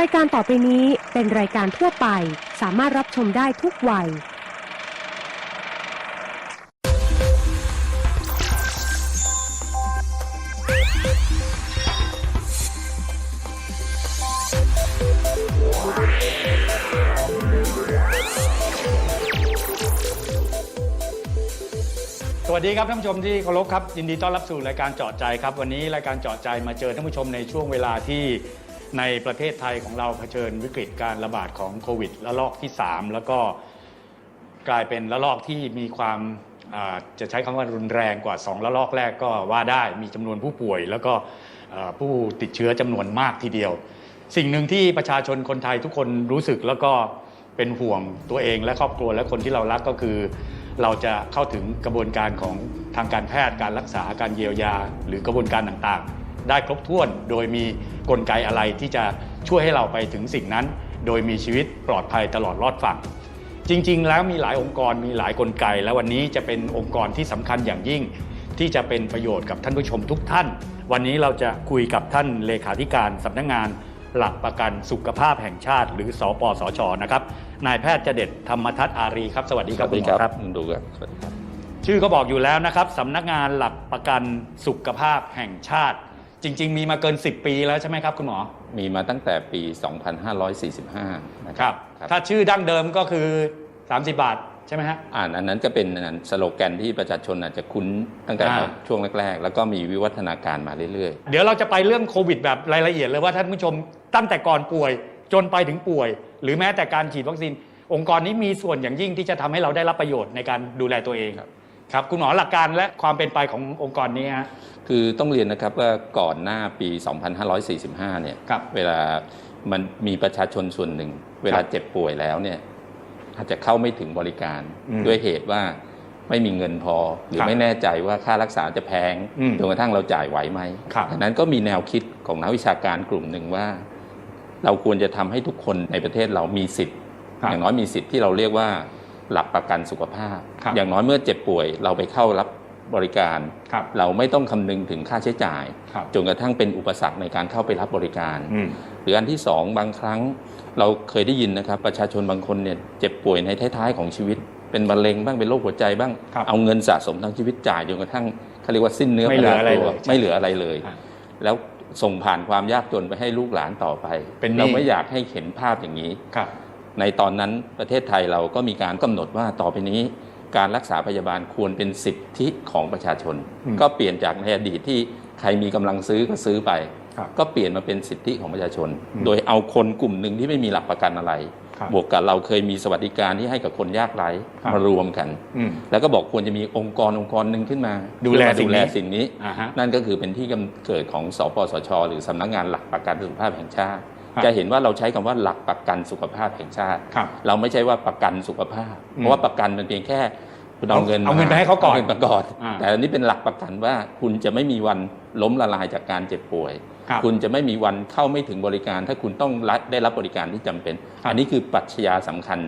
รายการต่อไปนี้เป็นรายการทั่วไป สามารถรับชมได้ทุกวัย สวัสดีครับท่านผู้ชมที่เคารพครับยินดีต้อนรับสู่รายการเจาะใจครับ วันนี้รายการเจาะใจมาเจอท่านผู้ชมในช่วงเวลาที่ ในประเทศไทยของเราเผชิญวิกฤตการระบาดของโควิดระลอกที่ 3 แล้วก็กลายเป็นระลอกที่มีความจะใช้คำว่ารุนแรงกว่า 2 ระลอกแรกก็ว่าได้มีจำนวนผู้ป่วย แล้วก็ผู้ติดเชื้อจำนวนมากทีเดียว สิ่งหนึ่งที่ประชาชนคนไทยทุกคนรู้สึกแล้วก็เป็นห่วงตัวเองและครอบครัวและคนที่เรารักก็คือ เราจะเข้าถึงกระบวนการของทางการแพทย์การรักษาการเยียวยา หรือกระบวนการต่างๆ ได้ครบถ้วน โดยมีกลไกอะไรที่จะช่วยให้เราไปถึงสิ่งนั้น โดยมีชีวิตปลอดภัยตลอดรอดฝั่งจริง ๆ แล้วมีหลายองค์กรมีหลายกลไก และวันนี้จะเป็นองค์กรที่สำคัญอย่างยิ่ง ที่จะเป็นประโยชน์กับท่านผู้ชมทุกท่าน วันนี้เราจะคุยกับท่านเลขาธิการสำนักงานหลักประกันสุขภาพแห่งชาติ หรือสปสชนะครับนายแพทย์เจเด็ดธรรมทัศน์อารีครับสวัสดีครับคุณหมอครับดูครับสวัสดีครับชื่อก็บอกอยู่แล้วนะครับสำนักงานหลักประกันสุขภาพแห่งชาติ จริง ๆ มีมาเกิน 10 ปีแล้วใช่ไหมครับคุณหมอ มีมาตั้งแต่ปี 2545 นะคครัรับถ้าชื่อดั้งเดิมก็คือ 30 บาทใช่ไหมฮะ อ่านอันนั้นก็เป็นอันนั้นสโลแกนที่ประชาชนอาจจะคุ้นตั้งแต่อ่า ช่วงแรก ๆ แล้วก็มีวิวัฒนาการมาเรื่อย เดี๋ยวเราจะไปเรื่องโควิดแบบรายละเอียดเลยว่าท่านผู้ชมตั้งแต่ก่อนป่วย จนไปถึงป่วย หรือแม้แต่การฉีดวัคซีน องค์กรนี้มีส่วนอย่างยิ่งที่จะทำให้เราได้รับประโยชน์ในการดูแลตัวเองครับ ครับคุณหมอหลักการและความเป็นไปขององค์กรนี้ฮะๆคือต้องเรียนนะครับว่าก่อนหน้าปี 2545 เนี่ย ครับเวลามันมีประชาชนส่วนหนึ่ง เวลาเจ็บป่วยแล้วเนี่ย อาจจะเข้าไม่ถึงบริการ อืมด้วยเหตุว่าไม่มีเงินพอ หรือครับไม่แน่ใจว่าค่ารักษาจะแพงอืมจนกระทั่งเราจ่ายไหวไหมครับดังนั้นก็มีแนวคิดของนักวิชาการกลุ่มหนึ่งว่า เราควรจะทำให้ทุกคนในประเทศเรามีสิทธิ์ ครับ อย่างน้อยมีสิทธิ์ที่เราเรียกว่า หลักประกันสุขภาพครับอย่างน้อยเมื่อเจ็บป่วยเราไปเข้ารับบริการครับเราไม่ต้องคำนึงถึงค่าใช้จ่ายครับจนกระทั่งเป็นอุปสรรคในการเข้าไปรับบริการอืมหรืออันที่สองบางครั้งเราเคยได้ยินนะครับ ประชาชนบางคนเนี่ยเจ็บป่วยในท้ายๆของชีวิต เป็นมะเร็งบ้างเป็นโรคหัวใจบ้างครับเอาเงินสะสมทั้งชีวิตจ่ายจนกระทั่งเขาเรียกว่าสิ้นเนื้อไม่ประเหลือดาอะไรตัวเลยไม่เหลืออะไรเลยอะแล้วส่งผ่านความยากจนไปให้ลูกหลานต่อไปเป็นหนี้เราไม่อยากให้เห็นภาพอย่างนี้ครับ ในตอนนั้นประเทศไทยเราก็มีการกำหนดว่าต่อไปนี้ การรักษาพยาบาลควรเป็นสิทธิของประชาชนอืมก็เปลี่ยนจากในอดีตที่ใครมีกำลังซื้อก็ซื้อไปครับก็เปลี่ยนมาเป็นสิทธิของประชาชนอืมโดยเอาคนกลุ่มหนึ่งที่ไม่มีหลักประกันอะไรครับบวกกับเราเคยมีสวัสดิการที่ให้กับคนยากไร้ครับมารวมกันอืมแล้วก็บอกควรจะมีองค์กรองค์กรหนึ่งขึ้นมา ดูแลเพื่อมาดูแลสิ่งนี้สิ่งนี้อ่าฮะนั่นก็คือเป็นที่กำเกิดของสปสช หรือสำนักงานหลักประกันสุขภาพแห่งชาติครับ จะเห็นว่าเราใช้คำว่าหลักประกันสุขภาพแห่งชาติครับเราไม่ใช่ว่าประกันสุขภาพอืมเพราะว่าประกันมันเพียงแค่คุณเอาเงินเอาเงินไปให้เขาก่อนเงินไปก่อนอ่าแต่อันนี้เป็นหลักประกันว่าคุณจะไม่มีวันล้มละลายจากการเจ็บป่วยครับคุณจะไม่มีวันเข้าไม่ถึงบริการ ถ้าคุณต้องรับได้รับบริการที่จำเป็นครับอันนี้คือปรัชญาสำคัญ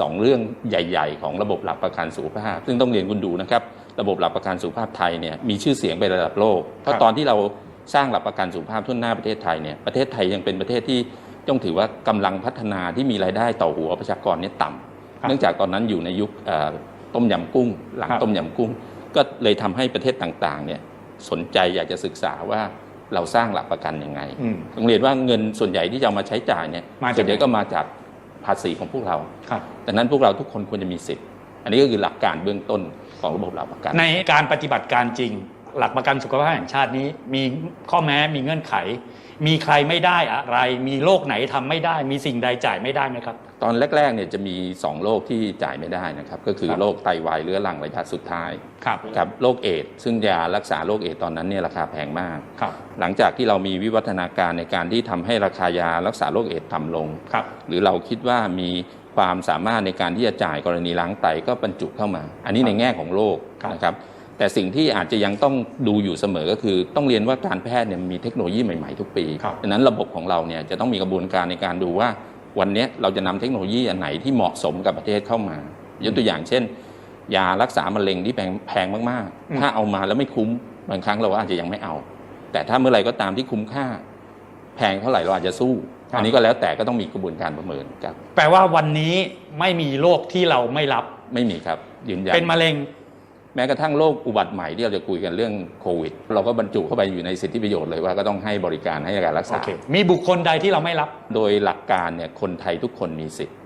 สองเรื่องใหญ่ ๆ ของระบบหลักประกันสุขภาพ ซึ่งต้องเรียนคุณดูนะครับ ระบบหลักประกันสุขภาพไทยเนี่ยมีชื่อเสียงไประดับโลก เพราะตอนที่เรา สร้างหลักประกันสุขภาพทั่วหน้าประเทศไทยเนี่ยประเทศไทยยังเป็นประเทศที่ต้องถือว่ากำลังพัฒนาที่มีรายได้ต่อหัวประชากรเนี่ยต่ำครับเนื่องจากตอนนั้นอยู่ในยุคเอ่อต้มยำกุ้ง หลังครับต้มยำกุ้ง ก็เลยทำให้ประเทศต่างๆเนี่ยสนใจอยากจะศึกษาว่าเราสร้างหลักประกันยังไงอืมต้องเรียนว่าเงินส่วนใหญ่ที่จะเอามาใช้จ่ายเนี่ยมาจากส่วนใหญ่ไหนก็มาจากภาษีของพวกเราครับดังนั้นพวกเราทุกคนควรจะมีสิทธิ์ อันนี้ก็คือหลักการเบื้องต้นของระบบหลักประกัน ในการปฏิบัติการจริง หลักประกันสุขภาพแห่งชาตินี้ มีข้อแม้มีเงื่อนไข มีใครไม่ได้อะไร มีโรคไหนทำไม่ได้ มีสิ่งใดจ่ายไม่ได้ไหมครับ ตอนแรกๆเนี่ยจะมี 2 โรคที่จ่ายไม่ได้นะครับ ก็คือครับโรคไตวายเรื้อรังระยะสุดท้ายครับกับโรคเอดส์ซึ่งยารักษาโรคเอดส์ตอนนั้นเนี่ยราคาแพงมากครับหลังจากที่เรามีวิวัฒนาการในการที่ทำให้ราคายารักษาโรคเอดส์ต่ำลงครับหรือเราคิดว่ามีความสามารถในการที่จะจ่ายกรณีล้างไตก็บรรจุเข้ามา อันนี้ในแง่ของโรคครับนะครับ แต่สิ่งที่อาจจะยังต้องดูอยู่เสมอก็คือ ต้องเรียนว่าการแพทย์เนี่ยมีเทคโนโลยีใหม่ๆทุกปีครับดังนั้นระบบของเราเนี่ยจะต้องมีกระบวนการในการดูว่า วันเนี้ยเราจะนำเทคโนโลยีอันไหนที่เหมาะสมกับประเทศเข้ามายกตัวอย่างเช่น ยารักษามะเร็งที่แพงแพงมากอืมๆถ้าเอามาแล้วไม่คุ้มบางครั้งเราอาจจะยังไม่เอา แต่ถ้าเมื่อไหร่ก็ตามที่คุ้มค่า แพงเท่าไหร่เราอาจจะสู้ครับอันนี้ก็แล้วแต่ก็ต้องมีกระบวนการประเมินครับ แปลว่าวันนี้ไม่มีโรคที่เราไม่รับไม่มีครับยืนยันเป็นมะเร็ง แม้กระทั่งโรคอุบัติใหม่ที่เราจะคุยกันเรื่องโควิด เราก็บรรจุเข้าไปอยู่ในสิทธิประโยชน์เลยว่าก็ต้องให้บริการให้การรักโอษาเคมีบุคคลใดที่เราไม่รับ โดยหลักการเนี่ยคนไทยทุกคนมีสิทธิ์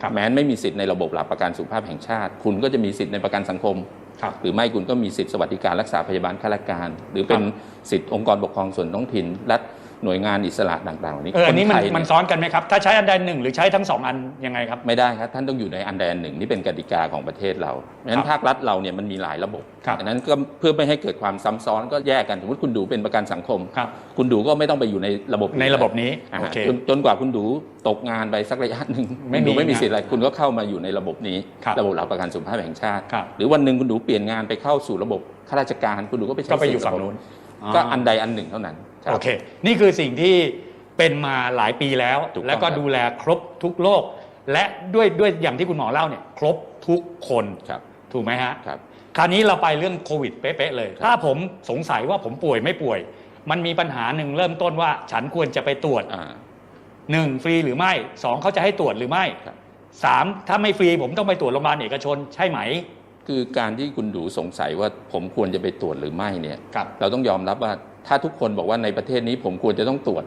ครับแม้ไม่มีสิทธิ์ในระบบหลักประกันสุขภาพแห่งชาติ คุณก็จะมีสิทธิ์ในประกันสังคมครับหรือไม่คุณก็มีสิทธิสวัสดิการรักษาพยาบาลข้าราชการ หรือเป็นสิทธิองค์กรปกครองส่วนท้องถิ่นและ หน่วยงานอิสระต่างๆเหล่านี้เอออันนี้มันคไทยมันเย ซ้อนกันไหมครับ ถ้าใช้อันใดหนึ่งหรือใช้ทั้งสองอันยังไงครับ ไม่ได้ครับ ท่านต้องอยู่ในอันใดอันหนึ่งนี่เป็นกติกาของประเทศเราเพราะฉะนั้นภาครัฐเราเนี่ยมันมีหลายระบบครับดังนั้นก็เพื่อไม่ให้เกิดความซ้ำซ้อนก็แยกกันสมมติคุณดูเป็นประกันสังคมครับคุณดูก็ไม่ต้องไปอยู่ในระบบในระบบนี้อ่าโอเค จนจนกว่าคุณดูตกงานไปสักระยะหนึ่งไม่มีคุณดูไม่มีงานสิทธิ์อะไรคุณก็เข้ามาอยู่ในระบบนี้ครับระบบหลักประกันสุขภาพแห่งชาติ ครับ หรือวันหนึ่งคุณดูเปลี่ยนงานไปเข้าสู่ระบบข้าราชการคุณดูก็ไปใช้ก็ไปอยู่สิทธิ์ฝั่งนู้นระบบก็อันใดอันหนึ่งเท่านั้นรับ โอเค นี่คือสิ่งที่เป็นมาหลายปีแล้ว ถูกต้องแล้วก็ครับ ดูแลครบทุกโรคและด้วยด้วยอย่างที่คุณหมอเล่าเนี่ย ครบทุกคนครับถูกไหมฮะ ครับ คราวนี้เราไปเรื่องโควิดเป๊ะๆเลยถ้าผมสงสัยว่าผมป่วยไม่ป่วย มันมีปัญหาหนึ่งเริ่มต้นว่า ฉันควรจะไปตรวจอ่า หนึ่งฟรีหรือไม่สองเขาจะให้ตรวจหรือไม่ครับ สามถ้าไม่ฟรีผมต้องไปตรวจโรงพยาบาลเอกชนใช่ไหมคือการที่คุณดูสงสัยว่าผมควรจะไปตรวจหรือไม่เนี่ย ครับ เราต้องยอมรับว่า ถ้าทุกคนบอกว่าในประเทศนี้ผมควรจะต้องตรวจ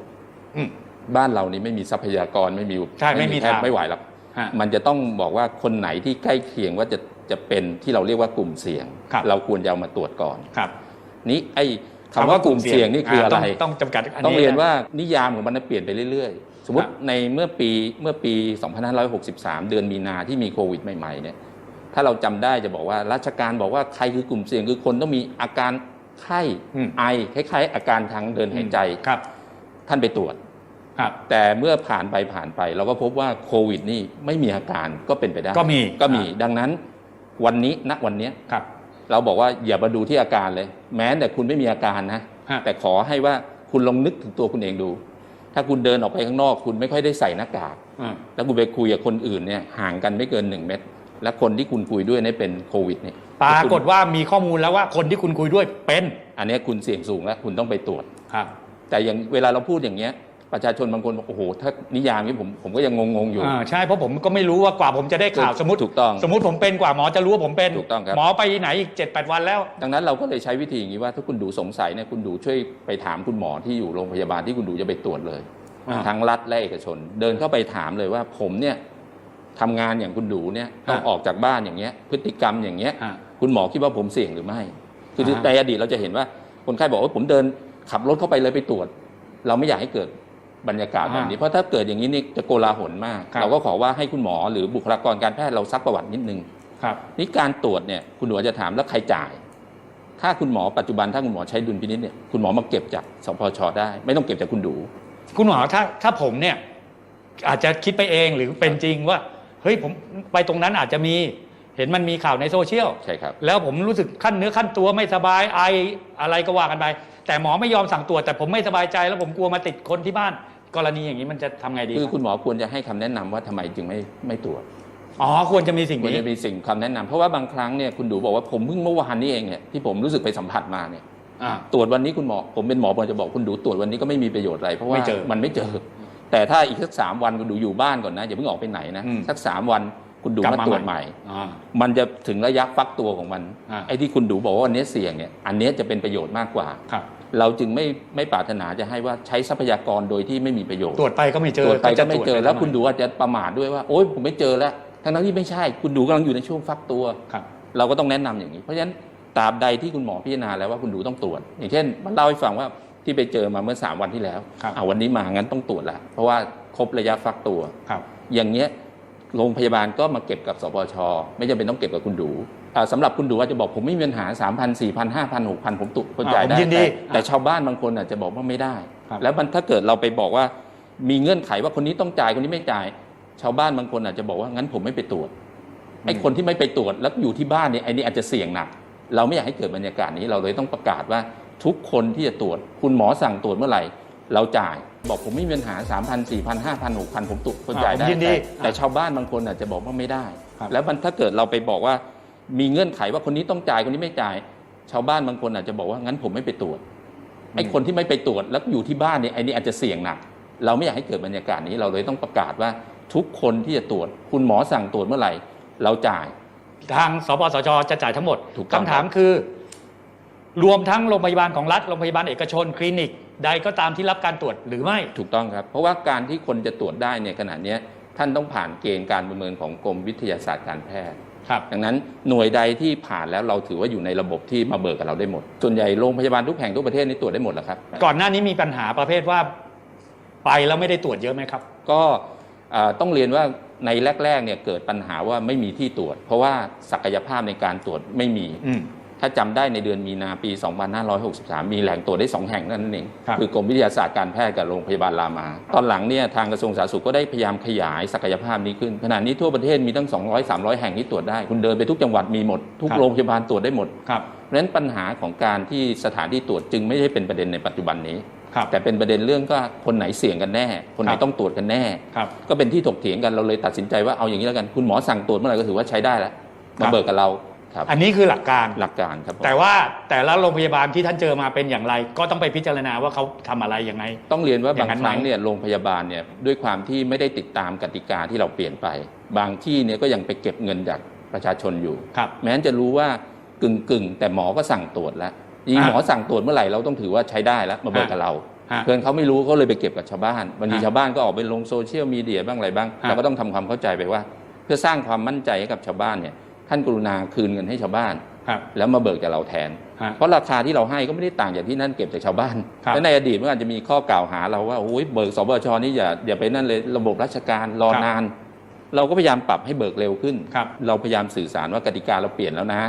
อืม บ้านเรานี่ไม่มีทรัพยากรไม่มีใช่ไม่มีแทบทาง ไม่ไหวหรอกฮะ มันจะต้องบอกว่าคนไหนที่ใกล้เคียงว่าจะจะเป็นที่เราเรียกว่ากลุ่มเสี่ยง ครับ เราควรจะเอามาตรวจก่อน ครับนี่ไอ้คำว่ากลุ่มเสี่ยงนี่คืออะไรต้งต้องจำกัดนนี้ ต้องเรียนนะว่านิยามของมันนะเปลี่ยนไปเรื่อยๆ สมมติครับ ในเมื่อปีเมื่อปี 2563 เดือนมีนาที่มีโควิดใหม่ๆเนี่ย ถ้าเราจำได้จะบอกว่าราชการบอกว่าใครคือกลุ่มเสี่ยงคือคนต้องมีอาการ ไข้อืม ไอคล้ายๆ อาการทางเดินหายใจ ครับ ท่านไปตรวจ ครับ แต่เมื่อผ่านไปผ่านไป เราก็พบว่าโควิดนี่ไม่มีอาการก็เป็นไปได้ก็มีก็มีดังนั้นวันนี้ณวันเนี้ยครับ เราบอกว่าอย่ามาดูที่อาการเลย แม้แต่คุณไม่มีอาการนะ ฮะ แต่ขอให้ว่าคุณลองนึกถึงตัวคุณเองดู ถ้าคุณเดินออกไปข้างนอก คุณไม่ค่อยได้ใส่หน้ากาก อ่า แล้วคุณไปคุยกับคนอื่นเนี่ยห่างกันไม่เกินหนึ่งเมตร และคนที่คุณคุยด้วยเนี่ยเป็นโควิดเนี่ยปรากฏว่ามีข้อมูลแล้วว่าคนที่คุณคุยด้วยเป็น อันเนี้ยคุณเสี่ยงสูงแล้วคุณต้องไปตรวจครับ แต่อย่างเวลาเราพูดอย่างเงี้ยประชาชนบางคนบอกโอ้โหถ้านิยามนี้ผมผมก็ยังงงๆอยู่อ่าใช่เพราะผมก็ไม่รู้ว่ากว่าผมจะได้ข่าวสมมติถูกต้อง สมมติผมเป็นกว่าหมอจะรู้ว่าผมเป็นถูกต้องครับหมอไปไหนอีกเจ็ดแปดวันแล้ว ดังนั้นเราก็เลยใช้วิธีอย่างนี้ว่าถ้าคุณดูสงสัยเนี่ยคุณดูช่วยไปถามคุณหมอที่อยู่โรงพยาบาลที่คุณดูจะไปตรวจเลยอ่าทั้งรัฐและเอกชน เดินเข้าไปถามเลยว่าผมเนี่ย ทำงานอย่างคุณดูเนี่ยต้องออกจากบ้านอย่างเงี้ย พฤติกรรมอย่างเงี้ยอ่าคุณหมอคิดว่าผมเสี่ยงหรือไม่ คืออ่าฮะในอดีตเราจะเห็นว่าคนไข้บอกว่าผมเดินขับรถเข้าไปเลยไปตรวจ เราไม่อยากให้เกิดบรรยากาศแบบนี้เพราะถ้าเกิดอย่างนี้นี่จะโกลาหลมากครับเราก็ขอว่าให้คุณหมอหรือบุคลากรการแพทย์เราซักประวัตินิดนึงครับนี่การตรวจเนี่ยคุณหมอจะถามแล้วใครจ่าย ถ้าคุณหมอปัจจุบันถ้าคุณหมอใช้ดุลพินิจเนี่ยคุณหมอมาเก็บจากสพชได้ ไม่ต้องเก็บจากคุณดู คุณหมอถ้าถ้าผมเนี่ยอาจจะคิดไปเองหรือเป็นจริงว่า เฮ้ยผมไปตรงนั้นอาจจะมีเห็นมันมีข่าวในโซเชียลใช่ครับแล้วผมรู้สึกขั้นเนื้อขั้นตัวไม่สบายไออะไรก็ว่ากันไปแต่หมอไม่ยอมสั่งตรวจแต่ผมไม่สบายใจ แล้วผมกลัวมาติดคนที่บ้าน กรณีอย่างนี้มันจะทำไงดีคือรับคุณหมอควรจะให้คำแนะนำว่าทำไมจึงไม่ไม่ตรวจอ๋อควรจะมีสิ่งควรนี้จะมีสิ่งคำแนะนำเพราะว่าบางครั้งเนี่ยคุณดูบอกว่าผมเพิ่งเมื่อวานนี้เองเนี่ยที่ผมรู้สึกไปสัมผัสมาเนี่ยอ่าตรวจวันนี้คุณหมอผมเป็นหมอผมจะบอกคุณดูตรวจวันนี้ก็ไม่มีประโยชน์อะไรเพราะว่าไม่เจอมันไม่เจอ แต่ถ้าอีกสักสามวันคุณดูอยู่บ้านก่อนนะอย่าเพิ่งออกไปไหนนะอืมสักสามวันคุณดูกลับมามาตรวจใหใหม่ม่อ่า มันจะถึงระยะฟักตัวของมันอ่า ไอ้ที่คุณดูบอกว่าวันนี้เสี่ยงเนี่ยอันเนี้ยจะเป็นประโยชน์มากกว่า ครับ เราจึงไม่ไม่ปรารถนาจะให้ว่าใช้ทรัพยากรโดยที่ไม่มีประโยชน์ตรวจไปก็ไม่เจอตรวจไปก็ไม่เจอจะตรจปแล้วทำไมคุณดูอาจจะประมาทด้วยว่าโอ๊ยผมไม่เจอแล้วทั้งนั้นที่ไม่ใช่ คุณดูกำลังอยู่ในช่วงฟักตัว ครับ เราก็ต้องแนะนำอย่างนี้ เพราะฉะนั้นตราบใดที่คุณหมอพิจารณาแล้วว่าคุณดูต้องตรวจ อย่างเช่น มันเล่าให้ฟังว่า ที่ไปเจอมาเมื่อ 3 วันที่แล้วครับอ่าวันนี้มางั้นต้องตรวจแล้วเพราะว่าครบระยะฟักตัว ครับอย่างเงี้ยโรงพยาบาลก็มาเก็บกับสปชไม่จำเป็นต้องเก็บกับคุณดูอ่าสำหรับคุณดูอาจจะบอกผมไม่มีปัญหา 3 0 0 0 4 0 0 0 5,000 6,000 ผมตุคนจ่ายได้อ่าผมยินดีแต่แต่ชาวบ้านบางคนอาจจะบอกว่าไม่ได้ ครับ แล้วมันถ้าเกิดเราไปบอกว่ามีเงื่อนไขว่าคนนี้ต้องจ่ายคนนี้ไม่จ่าย ชาวบ้านบางคนอาจจะบอกว่างั้นผมไม่ไปตรวจไอ้คนที่ไม่ไปตรวจแล้วอยู่ที่บ้านเนี่ยไอ้นี่อาจจะเสี่ยงหนัก เราไม่อยากให้เกิดบรรยากาศนี้เราเลยต้องประกาศว่า ทุกคนที่จะตรวจ คุณหมอสั่งตรวจเมื่อไหร่ เราจ่าย บอกผมไม่มีปัญหา 3 0 0 0 4 0 0 0 5,000 6,000 ผมตุคนจ่ายได้อ่าผมยินดีแต่แต่ชาวบ้านบางคนอาจจะบอกว่าไม่ได้ ครับ แล้วมันถ้าเกิดเราไปบอกว่ามีเงื่อนไขว่าคนนี้ต้องจ่ายคนนี้ไม่จ่าย ชาวบ้านบางคนอาจจะบอกว่างั้นผมไม่ไปตรวจไไอ้คนที่ไม่ไปตรวจแล้วอยู่ที่บ้านเนี่ยไอ้นี่อาจจะเสี่ยงหนัก เราไม่อยากให้เกิดบรรยากาศนี้เราเลยต้องประกาศว่าทุกคนที่จะตรวจ คุณหมอสั่งตรวจเมื่อไหร่ เราจ่าย ทางสปสชจะจ่ายทั้งหมดถูกต้อง คำถามคือ รวมทั้งโรงพยาบาลของรัฐโรงพยาบาลเอกชนคลินิก ใดก็ตามที่รับการตรวจหรือไม่ ถูกต้องครับ เพราะว่าการที่คนจะตรวจได้เนี่ยขณะเนี้ยท่านต้องผ่านเกณฑ์การประเมินของกรมวิทยาศาสตร์การแพทย์ ครับ ดังนั้นหน่วยใดที่ผ่านแล้วเราถือว่าอยู่ในระบบที่มาเบิกกับเราได้หมด ส่วนใหญ่โรงพยาบาลทุกแห่งทุกประเทศนี่ตรวจได้หมดแล้วครับ ก่อนหน้านี้มีปัญหาประเภทว่า ไปแล้วไม่ได้ตรวจเยอะไหมครับ ก็เอ่อต้องเรียนว่าในแรกๆเนี่ยเกิดปัญหาว่าไม่มีที่ตรวจ เพราะว่าศักยภาพในการตรวจไม่มี อืม ถ้าจำได้ในเดือนมีนาปี 2563 มีแหล่งตรวจได้ 2 แห่งนั่นเองครับคือกรมวิทยาศาสตร์การแพทย์กับโรงพยาบาลรามา ตอนหลังเนี่ยทางกระทรวงสาธารณสุขก็ได้พยายามขยายศักยภาพนี้ขึ้น ขณะนี้ทั่วประเทศมีตั้ง 200 300 แห่งที่ตรวจได้ คุณเดินไปทุกจังหวัดมีหมด ทุกโรงพยาบาลตรวจได้หมดครับเพราะฉะนั้นปัญหาของการที่สถานที่ตรวจจึงไม่ได้เป็นประเด็นในปัจจุบันนี้ครับแต่เป็นประเด็นเรื่องก็คนไหนเสี่ยงกันแน่ คนไหนครับต้องตรวจกันแน่ครับก็เป็นที่ถกเถียงกันเราเลยตัดสินใจว่าเอาอย่างนี้แล้วกันคุณหมอสั่งตรวจเมื่อไหร่ก็ถือว่าใช้ได้แล้วครัมาบเบิกกับเรา ครับ อันนี้คือหลักการ หลักการครับผมแต่ว่าแต่ละโรงพยาบาลที่ท่านเจอมาเป็นอย่างไร ก็ต้องไปพิจารณาว่าเขาทำอะไรยังไง ต้องเรียนว่าอย่าบางงนั้นครั้งไหม เนี่ยโรงพยาบาลเนี่ยด้วยความที่ไม่ได้ติดตามกติกาที่เราเปลี่ยนไป บางที่เนี่ยก็ยังไปเก็บเงินจากประชาชนอยู่ ครับ แม้นจะรู้ว่ากึ่งกึ่งๆแต่หมอก็สั่งตรวจแล้วยิ่งอะหมอสั่งตรวจเมื่อไหร่เราต้องถือว่าใช้ได้แล้วมาเบิกกับเราฮะเพื่อนเขาไม่รู้เขาเลยไปเก็บกับชาวบ้านบางทีฮะชาวบ้านก็ออกไปลงโซเชียลมีเดียบ้างอะไรบ้างฮะ เราก็ต้องทำความเข้าใจไปว่า เพื่อสร้างความมั่นใจให้กับชาวบ้านเนี่ย ท่านกรุณาคืนเงินให้ชาวบ้านครับแล้วมาเบิกจากเราแทนฮะเพราะราคาที่เราให้ก็ไม่ได้ต่างจากที่นั่นเก็บจากชาวบ้านครับและในอดีตมันอาจจะมีข้อกล่าวหาเราว่าโอ้ยเบิกสบชนี่อย่าอย่าไปนั่นเลยระบบราชการรอครับนาน เราก็พยายามปรับให้เบิกเร็วขึ้นครับเราพยายามสื่อสารว่ากติกาเราเปลี่ยนแล้วนะ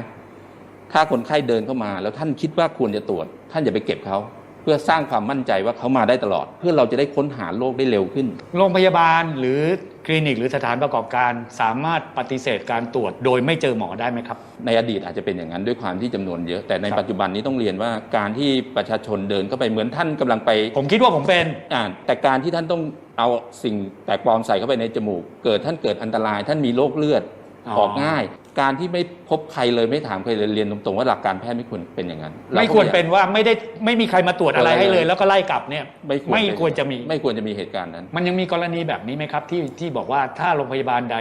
ถ้าคนไข้เดินเข้ามา แล้วท่านคิดว่าควรจะตรวจ ท่านอย่าไปเก็บเขา เพื่อสร้างความมั่นใจว่าเขามาได้ตลอด เพื่อเราจะได้ค้นหาโรคได้เร็วขึ้น โรงพยาบาลหรือคลินิกหรือสถานประกอบการสามารถปฏิเสธการตรวจ โดยไม่เจอหมอได้ไหมครับ ในอดีตอาจจะเป็นอย่างนั้นด้วยความที่จำนวนเยอะ แต่ในครับปัจจุบันนี้ต้องเรียนว่าการที่ประชาชนเดินเข้าไปเหมือนท่านกำลังไปผมคิดว่าผมเป็น อ่าแต่การที่ท่านต้องเอาสิ่งแปลกปลอมใส่เข้าไปในจมูก เกิดท่านเกิดอันตราย ท่านมีโรคเลือดอ๋อ ออกง่าย การที่ไม่พบใครเลยไม่ถามใครเลยเรียนตรงๆว่าหลักการแพทย์ไม่ควรเป็นอย่างนั้นไม่าก็ควรอยากเป็นว่าไม่ได้ไม่มีใครมาตรวจอะไรให้เลย แล้วก็ไล่กลับเนี่ยไม่ควรไม่เป็นควรจะมีไม่ควรจะมีเหตุการณ์นั้น มันยังมีกรณีแบบนี้ไหมครับที่ที่บอกว่าถ้าโรงพยาบาลใด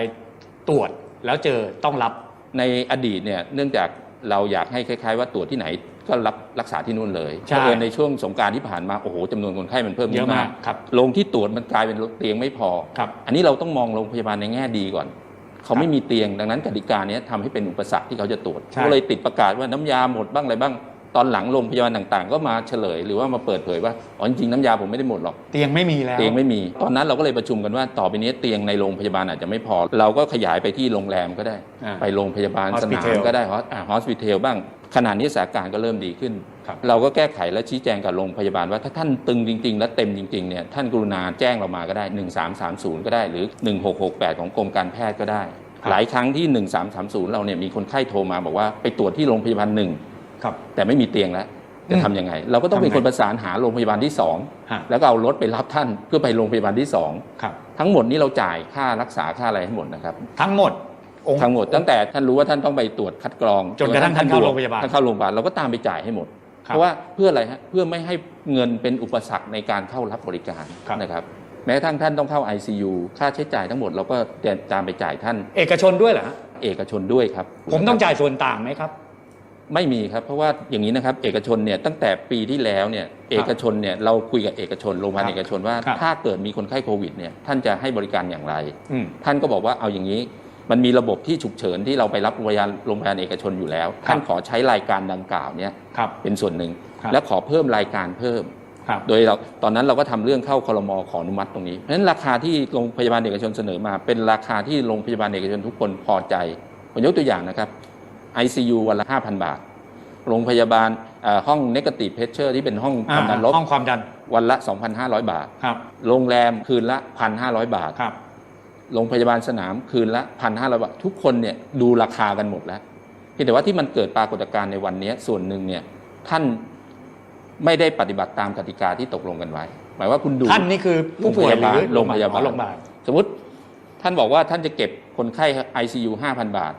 ตรวจแล้วเจอต้องรับในอดีตเนี่ยเนื่องจากเราอยากให้คล้ายๆ ว่าตรวจที่ไหนก็รับรักษาที่นู่นเลยใช่เพราะเอิญในช่วงสงกรารที่ผ่านมาโอ้โหจำนวนคนไข้มันเพิ่มเยอะมากครับโรงที่ตรวจมันกลายเป็นเตียงไม่พอครับอันนี้เราต้องมองโรงพยาบาลในแง่ดีก่อน เขาไม่มีเตียงดังนั้นกติกาเนี้ยทำให้เป็นอุปสรรคที่เขาจะตรวจใช่ ก็เลยติดประกาศว่าน้ำยาหมดบ้างอะไรบ้าง ตอนหลังโรงพยาบาลต่างๆ ก็มาเฉลยหรือว่ามาเปิดเผยว่าอ๋อจริงๆน้ำยาผมไม่ได้หมดหรอก เตียงไม่มีแล้ว เตียงไม่มี ตอนนั้นเราก็เลยประชุมกันว่าต่อไปนี้เตียงในโรงพยาบาลอาจจะไม่พอ เราก็ขยายไปที่โรงแรมก็ได้ อ่าไปโรงพยาบาลสนาม Hospital ก็ได้ฮอสพิทอลบ้างขนาดนี้สถานการณ์ก็เริ่มดีขึ้นครับ เราก็แก้ไขและชี้แจงกับโรงพยาบาลว่าถ้าท่านตึงจริง ๆ และเต็มจริงๆเนี่ยท่านกรุณาแจ้งเรามาก็ได้ 1330 ก็ได้หรือ 1668 ของกรมการแพทย์ก็ได้ครับหลายครั้งที่ 1330 เราเนี่ยมีคนไข้โทรมาบอกว่าไปตรวจที่โรงพยาบาลหนึ่งครับแต่ไม่มีเตียงแล้วจะอืมทำยังไง เราก็ต้องเป็นทำไงคนประสานหาโรงพยาบาลที่สองฮะแล้วก็เอารถไปรับท่านเพื่อไปโรงพยาบาลที่สองครับทั้งหมดนี้เราจ่ายค่ารักษาค่าอะไรให้หมดนะครับ ทั้งหมดองค์ทั้งหมดตั้งแต่ท่านรู้ว่าท่านต้องไปตรวจคัดกรองจนกระทั่งท่านเข้าโรงพยาบาลท่านเข้าโรงพยาบาลเราก็ตามไปจ่ายให้หมดครับ เพราะว่าเพื่ออะไรฮะเพื่อไม่ให้เงินเป็นอุปสรรคในการเข้ารับบริการครับนะครับแม้กระทั่งท่านต้องเข้า ICU ค่าใช้จ่ายทั้งหมดเราก็ตามไปจ่ายท่าน เอกชนด้วยเหรอฮะเอกชนด้วยครับ ผมต้องจ่ายส่วนต่างไหมครับ ไม่มีครับ เพราะว่าอย่างนี้นะครับ เอกชนเนี่ยตั้งแต่ปีที่แล้วเนี่ยเอกชนเนี่ยเราคุยกับเอกชนโรงพยาบาลครับเอกชนว่าครับถ้าเกิดมีคนไข้โควิดเนี่ยท่านจะให้บริการอย่างไรอืมท่านก็บอกว่าเอาอย่างนี้ มันมีระบบที่ฉุกเฉินที่เราไปรับโรงพยาบาลโรงพยาบาลเอกชนอยู่แล้วครับท่านขอใช้รายการดังกล่าวเนี่ยครับเป็นส่วนหนึ่งครับและขอเพิ่มรายการเพิ่มครับโดยเราตอนนั้นเราก็ทำเรื่องเข้าคลมขออนุมัติตรงนี้เพราะฉะนั้นราคาที่โรงพยาบาลเอกชนเสนอมา เป็นราคาที่โรงพยาบาลเอกชนทุกคนพอใจผมยกตัวอย่างนะครับ ICU วันละ5,000 บาท โรงพยาบาลเอ่อห้อง negative pressure ที่เป็นห้องความดันลบห้องความดันวันละ 2,500 บาทครับโรงแรมคืนละ 1,500 บาทครับ โรงพยาบาลสนามคืนละ1,500บาททุกคนเนี่ยดูราคากันหมดแล้วเพียงแต่ว่าที่มันเกิดปรากฏการณ์ในวันนี้ส่วนหนึ่งเนี่ยท่านไม่ได้ปฏิบัติตามกติกาที่ตกลงกันไว้ หมายว่าคุณดูท่านนี่คือผู้ป่วยหรือโรงพยาบาลโรงพยาบาลสมมติท่านบอกว่าท่านจะเก็บคนไข้ ICU 5,000 บาท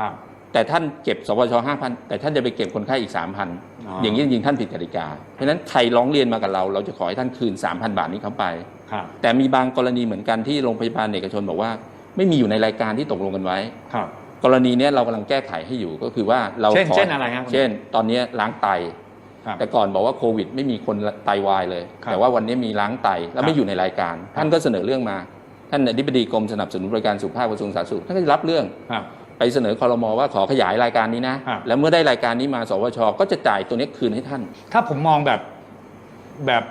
ครับ แต่ท่านเก็บสปชห้าพันแต่ท่านจะไปเก็บคนไข้อีกสามพันอ๋ออย่างนี้จริงๆท่านผิดกติกา เพราะฉะนั้นใครร้องเรียนมากับเรา เราจะขอให้ท่านคืน 3,000 บาทนี้เขาไปครับแต่มีบางกรณีเหมือนกันที่โรงพยาบาลเอกชนบอกว่า ไม่มีอยู่ในรายการที่ตกลงกันไว้ครับกรณีเนี้ยเรากำลังแก้ไขให้อยู่ก็คือว่าเราเช่นขอเช่นอะไรครับเช่น ตอนเนี้ยล้างไตครับแต่ก่อนบอกว่าโควิด ไม่มีคนไตวายเลยครับแต่ว่าวันนี้มีล้างไตแล้ครัวบไม่อยู่ในรายการ ท่านก็เสนอเรื่องมาท่านอธิบดีกรมสนับสนุนบริการสุขภาพกระทรวงสาธารณสุขท่านก็จะรับเรื่องครับ ไปเสนอคอรมอว่าขอขยายรายการนี้นะครับแล้วเมื่อได้รายการนี้มาสวชก็จะจ่ายตัวนี้คืนให้ท่าน ถ้าผมมองแบบแบบ